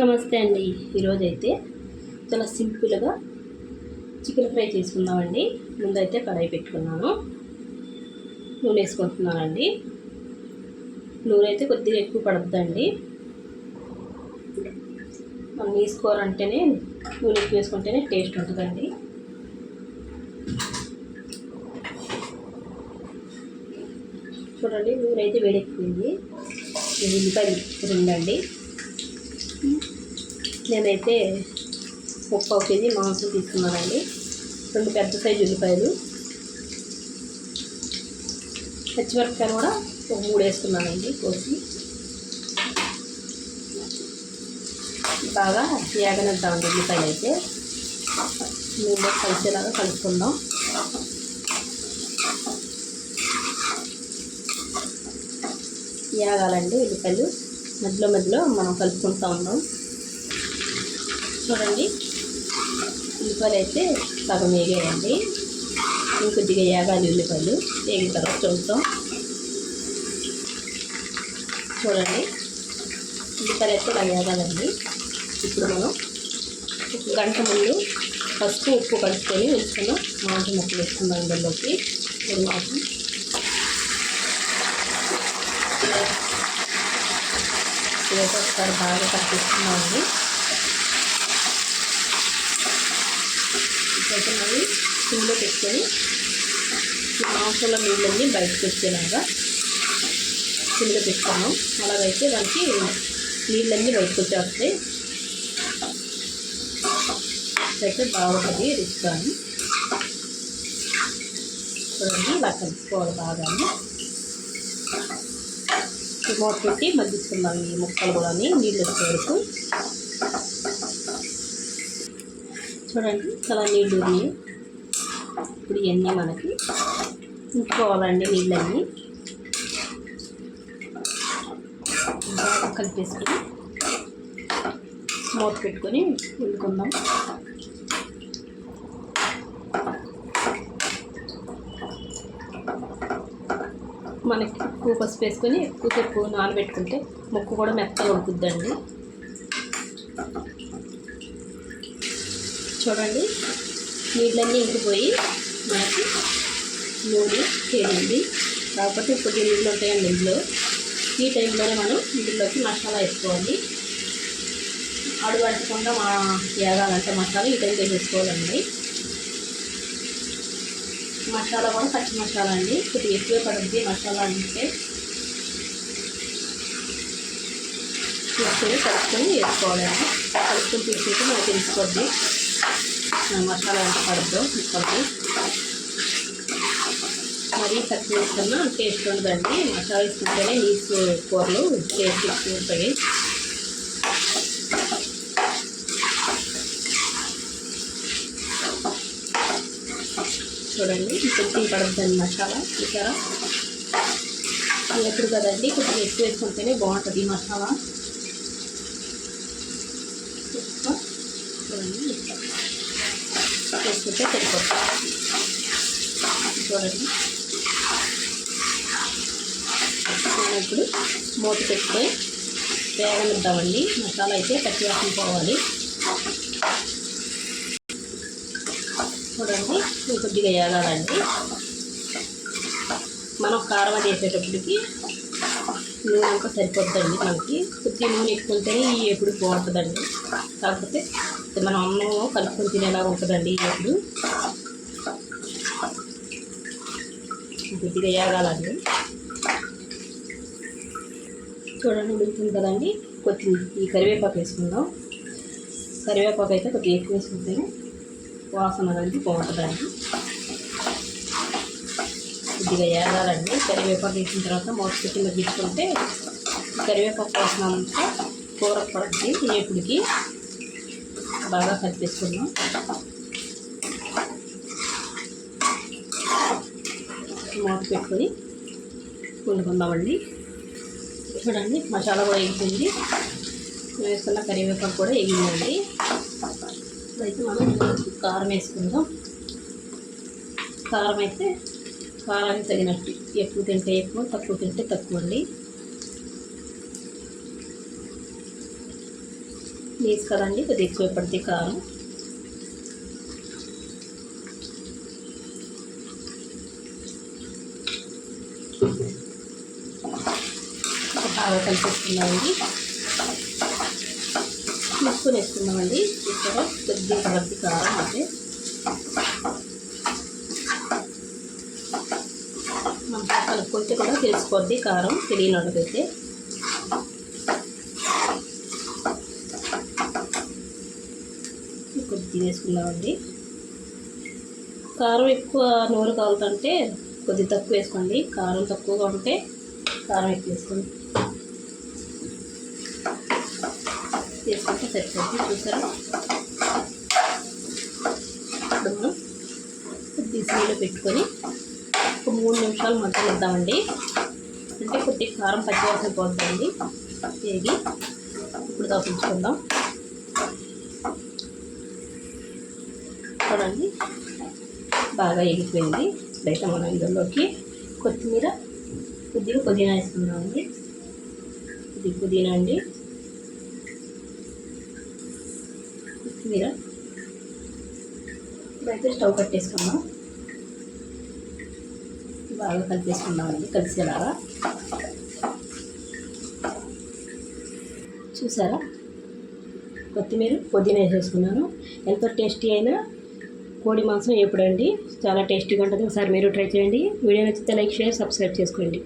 నమస్తే అండి. ఈరోజైతే చాలా సింపుల్గా చికెన్ ఫ్రై చేసుకుందామండి. ముందైతే కడాయి పెట్టుకున్నాను. నూనె వేసుకుంటున్నానండి. నూనె అయితే కొద్దిగా ఎక్కువ పడుతుందండి మనం వేసుకోవాలంటేనే నూనె ఎక్కువ వేసుకుంటేనే టేస్ట్ ఉంటుందండి. చూడండి నూనె అయితే వేడెక్కింది. ఉల్లిపాయలు రెండండి నేనైతే ముప్పావు కేజీ మాంసం తీసుకున్నానండి. రెండు పెద్ద సైజు ఉల్లిపాయలు. పచ్చిమిరపకాయలు కూడా ఒక మూడు వేసుకున్నానండి కోసి. బాగా వేగనిద్దామండి ఉల్లిపాయలు అయితే. నూనె కలిసేలాగా కలుపుకుందాం. యాగాలండి ఉల్లిపాయలు. మధ్యలో మధ్యలో మనం కలుపుకుంటూ ఉన్నాం. చూడండి. ఉల్లిపాయలు అయితే సగం వేగాయండి. ఇంకొద్దిగా వేగాలి ఉల్లిపాయలు. వేగిన తర్వాత చూద్దాం చూడండి. ఉల్లిపాయలు అయితే ఇలా వేగాలండి. ఇప్పుడు మనం ఒక గంట ముందు పసుపు ఉప్పు కలుపుకొని వేసుకున్న. మాంసం ముక్కలు వేసుకుందాం అందులోకి పొడి మాంసం ఇదైతే ఒకసారి బాగా కనిపిస్తున్నామండి ఇప్పుడైతే మళ్ళీ సిమ్లో పెట్టుకొని మాంసంలో నీళ్ళన్నీ బయటకు వచ్చేలాగా సిమ్లో పెట్టుకున్నాం. అలాగైతే దానికి నీళ్ళన్నీ బయటకు వచ్చేస్తాయి. అయితే బాగుంటుంది రుచి కానీ చూడండి ఇలా కలుపుకోవాలి బాగానే. మూత పెట్టి మగ్గించుకుందాం ఈ ముక్కలు కూడా నీళ్ళు వచ్చే వరకు. చూడండి చాలా నీళ్ళు ఉన్నాయి. ఇప్పుడు ఇవన్నీ మనకి ఉంచుకోవాలండి నీళ్ళన్నీ. బాగా కలిపేసుకొని మూత పెట్టుకొని వండుకుందాం. మనకి ఎక్కువ పసుపు వేసుకొని ఎక్కువసేపు నానబెట్టుకుంటే ముక్కు కూడా మెత్తగా ఉడుకుద్దండి. చూడండి నీళ్ళన్నీ ఇంకిపోయి మనకి నూనె తేలింది. కాకపోతే ఇప్పుడు నీళ్ళు ఉంటాయండి ఇందులో. ఈ టైంలోనే మనం ఇందులోకి మసాలా వేసుకోవాలి. అడుగు అంటకుండా మా ఏగాలంటే మసాలా ఈ టైంలో వేసుకోవాలండి. మసాలా కూడా పచ్చి మసాలా అండి. కొద్దిగా ఎక్కువ పడుద్ది మసాలా అంటే. తీసుకొని కలుపుకొని వేసుకోవాలండి కలుపుకొని తీసుకుంటే మనకు తెలుసుకోద్ది. మసాలా ఎంత పడుద్దో ముక్కలకి మరీ తక్కువ వేసుకున్నా టేస్ట్ ఉండదండి. మసాలా వేసుకుంటేనే నీసు కూరలు టేస్ట్ ఎక్కువ ఉంటాయి. చూడండి. కొంచెం పడుతుందండి మసాలా చూసారా? ఎప్పుడు కదండి? కొంచెం ఎక్కువ వేసుకుంటేనే బాగుంటుంది ఈ మసాలా. చూడండి వేసుకుంటే సరిపోతుంది. చూడండి. మనం ఇప్పుడు మూత పెట్టుకొని వేగనిద్దామండి. మసాలా అయితే పచ్చి వాసన పోవాలి. చూడండి. కొద్దిగా వేగాలండి మనం కారం అది వేసేటప్పటికి నూనె అంతా సరిపోద్దండి మనకి. కొద్దిగా నూనె ఎక్కువ ఈ ఎప్పుడు బాగుంటుందండి. కాకపోతే మనం అన్నం కలుపుకొని తినేలాగా ఉంటుందండి ఈ ఎప్పుడు కొద్దిగా వేగాలండి చూడండి ఉడుకుతుంది కదండి. కొద్దిగా ఈ కరివేపాకు వేసుకుందాం. కరివేపాకు అయితే కొద్దిగా ఎక్కువ వేసుకుంటాను. వాసన అనేది బాగుంటుందండి కొద్దిగా వేగాలండి కరివేపాకు వేసిన తర్వాత మూత కింద తీసుకుంటే కరివేపాకు వాసన అంతా కూర పడుతుంది వేపుడికి. బాగా కలిపేసుకున్నాం మూత పెట్టుకొని వండుకుందామండి. చూడండి మసాలా కూడా ఎగిపోయింది వేసుకున్న కరివేపాకు కూడా ఎగిందండి అయితే మనం కారం వేసుకుందాం. కారం అయితే కారానికి తగినట్టు ఎక్కువ తింటే ఎక్కువ తక్కువ తింటే తక్కువ అండి. వేసి కదండి కొద్దిగా ఎక్కువ పడితే కారం. బాగా కలిపేసుకున్నామండి తీసుకొని వేసుకుందామండి ఇక్కడ కొద్దిగా పడద్ది కారం అంటే మనం కలుపుకుంటే కూడా తెలిసిపోద్ది కారం తెలియని వాళ్ళకైతే కొద్దిగా వేసుకున్నామండి కారం ఎక్కువ నూరు కావాలంటే కొద్దిగా తక్కువ వేసుకోండి. కారం తక్కువగా ఉంటే కారం ఎక్కువ వేసుకోండి. చేసుకుంటే సరిపోతుంది చూసారా? ఇప్పుడు మనం కొద్దిగా పెట్టుకొని ఒక మూడు నిమిషాలు మగ్గనిద్దామండి అంటే కొద్దిగా కారం పచ్చివాసన పోతుందండి వేగి ఇప్పుడు తప్పించుకుందాం చూడండి. బాగా ఎగిపోయింది ఇప్పుడైతే మనం ఇందులోకి కొత్తిమీర కొద్దిగా పుదీనా వేసుకుందామండి. ఇది పుదీనా అండి. మీరా? ఇప్పుడైతే స్టవ్ కట్టేసుకున్నాం బాగా కలిపేసుకున్నామండి కలిసేలాగా. చూసారా? కొత్తిమీర పుదీనా వేసేసుకున్నాను. ఎంతో టేస్టీ అయినా కోడి మాంసం ఎప్పుడండి? చాలా టేస్టీగా ఉంటుంది. ఒకసారి మీరు ట్రై చేయండి. వీడియో నచ్చితే లైక్ షేర్ సబ్స్క్రైబ్ చేసుకోండి.